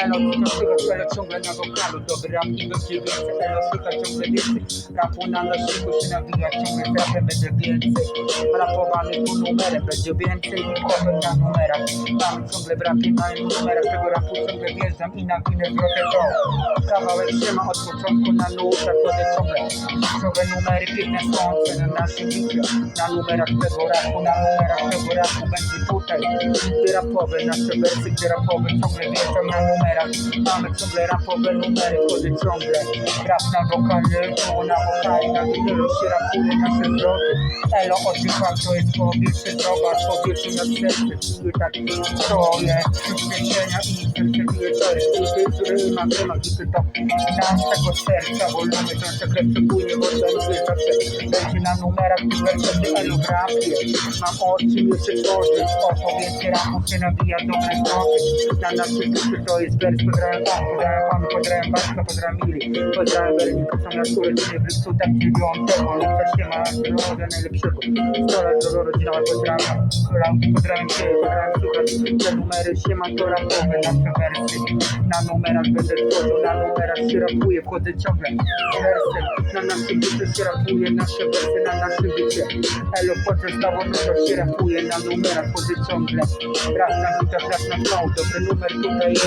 Elo, to elo ciągle na wokalu Dobry rap i więcej Elo, słychać ciągle więcej Rapu na naszego się nawija Ciągle trapem będzie więcej. Rapowany tu numerem Będzie więcej powiem na numerach. Mamy ciągle w rapie na numerach Tego rapu ciągle wjeżdżam i na winę zwrotę to. Kawałek trzyma od początku na numerach Chodzę ciągle. Nowe numery, piękne słońce na naszym bicie Na numerach tego rapu, na numerach tego rapu Będzie tutaj. Gdy rapowe, nasze wersy, gdy rapowe Ciągle wjeżdżam na numerach. Mamy ciągle rapowe numery, chodzę ciągle. Rap na wokale, to na wokale Na wielu się rapuje nasze drogi Elo, oddycham, to jest powietrze droga Powietrze nad serce, czuję tak To jest przyspieszenia i serce bije To jest bity, który ma temat Bity to tego serca Wolimy to nasze krew przepłynie Bo to lubię zawsze Będzie na numerach Ty elo rapie Mam oczy, jeszcze Oto więcej rapu się nabija dobre drogi Na naszym duszy to jest wers Pozdrawiam wam, pozdrawiam wam, pozdrawiam Bartka, pozdrawiam Mili Pozdrawiam Berlinka, są na skórę Czy nie w lipcu, tak dziewiątego Lipca się ma zdrowia najlepszego 100 lat do rodzina, pozdrawiam pozdrawiam Cię, pozdrawiam słuchać Te numery się ma to rapowe, nasze wersy. Na numerach będę tworzył, na numerach się rapuje Wchodzę ciągle wersem Na naszym bycie się rapuje, nasze wersy na naszym bycie Elo, wchodzę z tobą, no to się rapuje Na numerach wchodzę ciągle. Raz na bitach, raz na flow Dobry numer tutaj jest